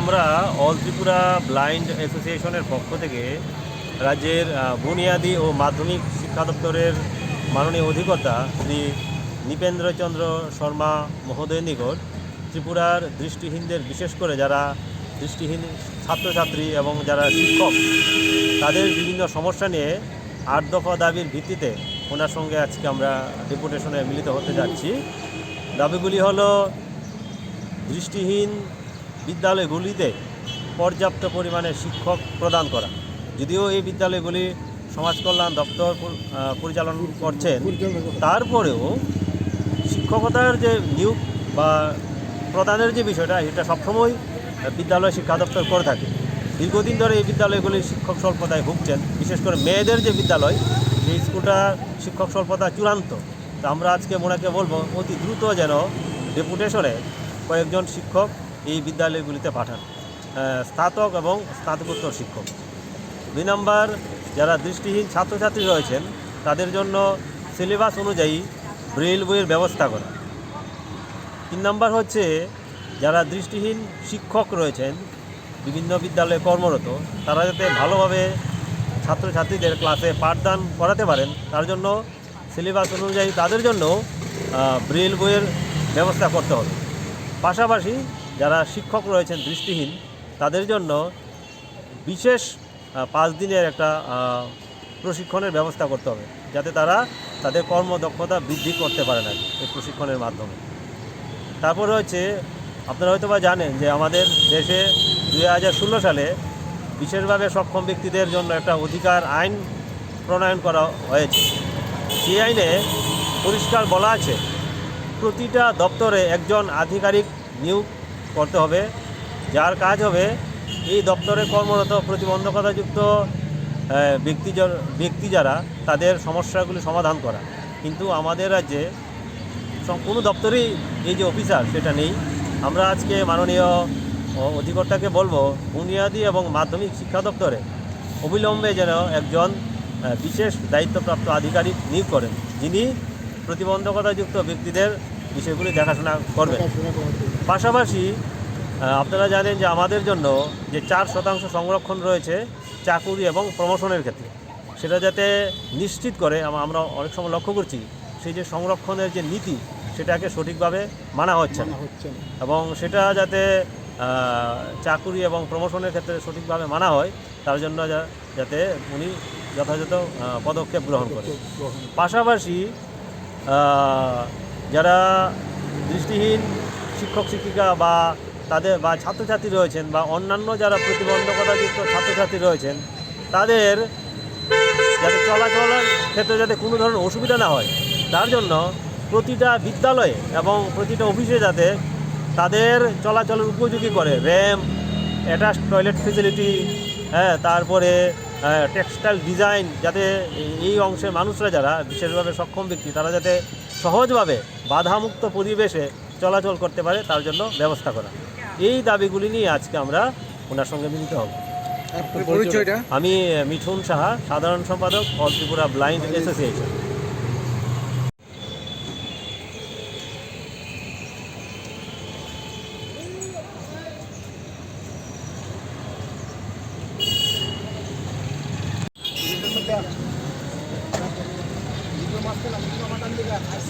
আমরা all Tripura blind অ্যাসোসিয়েশনের পক্ষ থেকে রাজ্যের বুনিয়াদী ও মাধ্যমিক শিক্ষা দপ্তরের মাননীয় অধিকর্তা শ্রী নৃপেন্দ্রচন্দ্র শর্মা মহোদয় নিকট ত্রিপুরার দৃষ্টিহীনদের, বিশেষ করে যারা দৃষ্টিহীন ছাত্রছাত্রী এবং যারা শিক্ষক, তাদের বিভিন্ন সমস্যা নিয়ে আট দফা দাবির ভিত্তিতে ওনার সঙ্গে আজকে আমরা ডেপুটেশনে মিলিত হতে যাচ্ছি। দাবিগুলি হলো দৃষ্টিহীন বিদ্যালয়গুলিতে পর্যাপ্ত পরিমাণে শিক্ষক প্রদান করা। যদিও এই বিদ্যালয়গুলি সমাজ কল্যাণ দপ্তর পরিচালনা করছেন, তারপরেও শিক্ষকতার যে নিয়োগ বা প্রদানের যে বিষয়টা, এটা সবসময় বিদ্যালয় শিক্ষা দপ্তর করে থাকে। দীর্ঘদিন ধরে এই বিদ্যালয়গুলি শিক্ষক স্বল্পতায় ভুগছেন, বিশেষ করে মেয়েদের যে বিদ্যালয়, সেই স্কুলটা শিক্ষক স্বল্পতা চূড়ান্ত। তা আমরা আজকে মোনাকে বলব, অতি দ্রুত যেন ডেপুটেশনে কয়েকজন শিক্ষক এই বিদ্যালয়গুলিতে পাঠান। স্নাতক এবং স্নাতকোত্তর শিক্ষক। দুই নম্বর, যারা দৃষ্টিহীন ছাত্রছাত্রী রয়েছেন, তাদের জন্য সিলেবাস অনুযায়ী ব্রেল বইয়ের ব্যবস্থা করা। তিন নম্বর হচ্ছে, যারা দৃষ্টিহীন শিক্ষক রয়েছেন, বিভিন্ন বিদ্যালয়ে কর্মরত, তারা যাতে ভালোভাবে ছাত্রছাত্রীদের ক্লাসে পাঠদান করাতে পারেন, তার জন্য সিলেবাস অনুযায়ী তাদের জন্য ব্রেল বইয়ের ব্যবস্থা করতে হবে। পাশাপাশি যারা শিক্ষক রয়েছেন দৃষ্টিহীন তাদের জন্য বিশেষ পাঁচ দিনের একটা প্রশিক্ষণের ব্যবস্থা করতে হবে যাতে তারা তাদের কর্মদক্ষতা বৃদ্ধি করতে পারেন আর কি, এই প্রশিক্ষণের মাধ্যমে। তারপর হচ্ছে আপনারা হয়তো বা জানেন যে আমাদের দেশে দুই হাজার ষোলো সালে বিশেষভাবে সক্ষম ব্যক্তিদের জন্য একটা অধিকার আইন প্রণয়ন করা হয়েছে। সেই আইনে পরিষ্কার বলা আছে প্রতিটা দপ্তরে একজন আধিকারিক নিয়োগ করতে হবে। যার কাজ হবে, এই দপ্তরে কর্মরত প্রতিবন্ধকতাযুক্ত ব্যক্তি ব্যক্তি যারা, তাদের সমস্যাগুলি সমাধান করা। কিন্তু আমাদের রাজ্যে কোনো দপ্তরেই এই যে অফিসার, সেটা নেই। আমরা আজকে মাননীয় অধিকর্তাকে বলব, বুনিয়াদি এবং মাধ্যমিক শিক্ষা দপ্তরে অবিলম্বে যেন একজন বিশেষ দায়িত্বপ্রাপ্ত আধিকারিক নিয়োগ করেন। যিনি প্রতিবন্ধকতাযুক্ত ব্যক্তিদের বিষয়গুলি দেখাশোনা করবেন। পাশাপাশি আপনারা জানেন যে আমাদের জন্য যে চার শতাংশ সংরক্ষণ রয়েছে চাকুরি এবং প্রমোশনের ক্ষেত্রে সেটা যাতে নিশ্চিত করে আমরা অনেক সময় লক্ষ্য করছি সেই যে সংরক্ষণের যে নীতি সেটাকে সঠিকভাবে মানা হচ্ছে না। এবং সেটা যাতে চাকুরি এবং প্রমোশনের ক্ষেত্রে সঠিকভাবে মানা হয় তার জন্য যাতে উনি যথাযথ পদক্ষেপ গ্রহণ করে পাশাপাশি যারা দৃষ্টিহীন শিক্ষক, শিক্ষিকা বা তাদের বা ছাত্রছাত্রী রয়েছেন বা অন্যান্য যারা প্রতিবন্ধকতাযুক্ত ছাত্রছাত্রী রয়েছেন, তাদের যাতে চলাচলের ক্ষেত্রে যাতে কোনো ধরনের অসুবিধা না হয়, তার জন্য প্রতিটা বিদ্যালয়ে এবং প্রতিটা অফিসে যাতে তাদের চলাচলের উপযোগী করে। র্যাম্প অ্যাটাচ টয়লেট ফেসিলিটি হ্যাঁ তারপরে টেক্সটাইল ডিজাইন, যাতে এই- অংশের মানুষরা যারা, বিশেষভাবে সক্ষম ব্যক্তি, তারা যাতে সহজভাবে বাধামুক্ত পরিবেশে চলাচল করতে পারে তার জন্য ব্যবস্থা করা। এই দাবিগুলি নিয়ে আজকে আমরা ওনার সঙ্গে মিলিত হব। আমি মিঠুন সাহা সাধারণ সম্পাদক অল ত্রিপুরা ব্লাইন্ড অ্যাসোসিয়েশন।